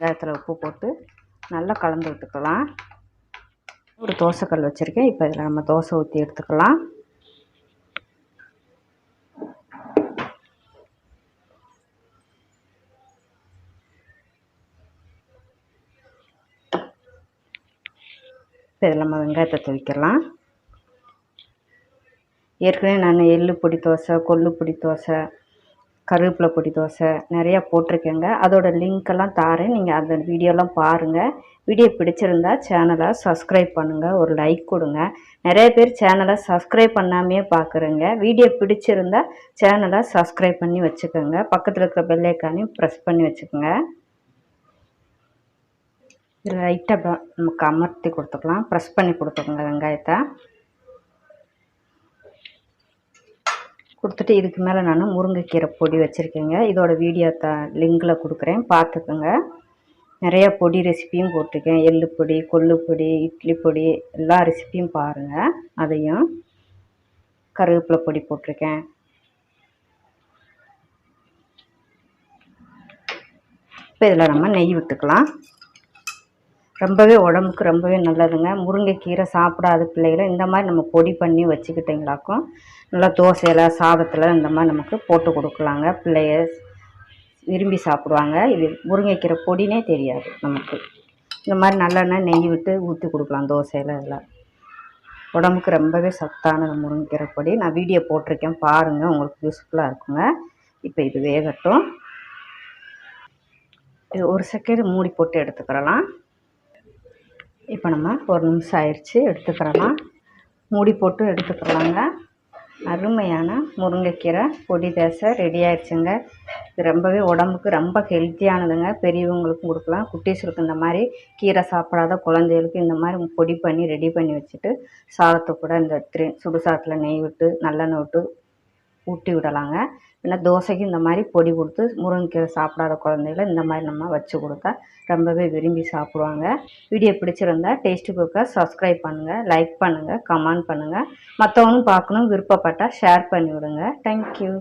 வெங்காயத்தில் உப்பு போட்டு நல்லா கலந்து விட்டுக்கலாம். ஒரு தோசைக்கல் வச்சுருக்கேன். இப்போ இதில் நம்ம தோசை ஊற்றி எடுத்துக்கலாம். இப்போ இதில் நம்ம வெங்காயத்தை துவைக்கலாம். ஏற்கனவே நான் எள்ளு பொடி தோசை கொல்லு பொடி தோசை கருவேப்பிலை பொடி தோசை நிறையா போட்டிருக்கேங்க. அதோட லிங்க்கெல்லாம் தாரேன் நீங்கள் அந்த வீடியோலாம் பாருங்கள் வீடியோ பிடிச்சிருந்தா சேனலை சப்ஸ்கிரைப் பண்ணுங்கள் ஒரு லைக் கொடுங்க. நிறைய பேர் சேனலை சப்ஸ்கிரைப் பண்ணாமையே பார்க்குறேங்க வீடியோ பிடிச்சிருந்தா சேனலை சப்ஸ்கிரைப் பண்ணி வச்சுக்கோங்க. பக்கத்தில் இருக்கிற பெல்லைக்கானையும் ப்ரெஸ் பண்ணி வச்சுக்கோங்க. லைட்டாக நமக்கு அமர்த்தி கொடுத்துக்கலாம் ப்ரெஸ் பண்ணி கொடுத்துக்கோங்க வெங்காயத்தை. கொடுத்துட்டு இதுக்கு மேலே நான் முருங்கைக்கீரை பொடி வச்சுருக்கேங்க. இதோட வீடியோ த லிங்கில் கொடுக்குறேன். பார்த்துக்குங்க நிறையா பொடி ரெசிப்பியும் போட்டிருக்கேன். எள்ளு பொடி கொள்ளு பொடி இட்லி பொடி எல்லா ரெசிப்பியும் பாருங்கள் அதையும் கருவேப்பிலை பொடி போட்டிருக்கேன். இப்போ இதில் நம்ம நெய் விட்டுக்கலாம். ரொம்பவே உடம்புக்கு ரொம்பவே நல்லதுங்க. முருங்கைக்கீரை சாப்பிடாத பிள்ளைகளும் இந்த மாதிரி நம்ம பொடி பண்ணி வச்சுக்கிட்டிங்களாக்கும் நல்லா தோசையில் சாதத்தில் இந்த மாதிரி நமக்கு போட்டு கொடுக்கலாங்க. பிள்ளைய விரும்பி சாப்பிடுவாங்க. இது முருங்கைக்கீரை பொடினே தெரியாது நமக்கு. இந்த மாதிரி நல்லெண்ணெய் நெய் விட்டு ஊற்றி கொடுக்கலாம் தோசையில் எல்லாம் உடம்புக்கு ரொம்பவே சத்தான முருங்கைக்கீரை பொடி. நான் வீடியோ போட்டிருக்கேன் பாருங்கள் உங்களுக்கு யூஸ்ஃபுல்லாக இருக்குங்க. இப்போ இது வேகட்டும். இது ஒரு செகண்ட் மூடி போட்டு எடுத்துக்கிறலாம். இப்போ நம்ம ஒரு நிமிஷம் ஆயிடுச்சு எடுத்துக்கிறலாம். மூடி போட்டு எடுத்துக்கிறலாங்க அருமையான முருங்கைக்கீரை பொடி தோசை ரெடி ஆயிடுச்சுங்க. இது ரொம்பவே உடம்புக்கு ரொம்ப ஹெல்த்தியானதுங்க பெரியவங்களுக்கும் கொடுக்கலாம். குட்டீஸுக்கு இந்த மாதிரி கீரை சாப்பிடாத குழந்தைகளுக்கு இந்த மாதிரி பொடி பண்ணி ரெடி பண்ணி வச்சுட்டு சாதத்தை கூட இந்த த்ரீ சுடு சாதத்தில் நெய் விட்டு நல்லெண்ணெய் விட்டு ஊட்டி விடலாங்க. இல்லை தோசைக்கு இந்த மாதிரி பொடி கொடுத்து முருங்கைக்கீரை சாப்பிடாத குழந்தைகள இந்த மாதிரி நம்ம வச்சு கொடுத்தா ரொம்பவே விரும்பி சாப்பிடுவாங்க. வீடியோ பிடிச்சிருந்தா டேஸ்ட்டு குக்கை சப்ஸ்கிரைப் பண்ணுங்கள் லைக் பண்ணுங்கள் கமெண்ட் பண்ணுங்கள் மற்றவங்களும் பார்க்கணும் விருப்பப்பட்டால் ஷேர் பண்ணி விடுங்க தேங்க்யூ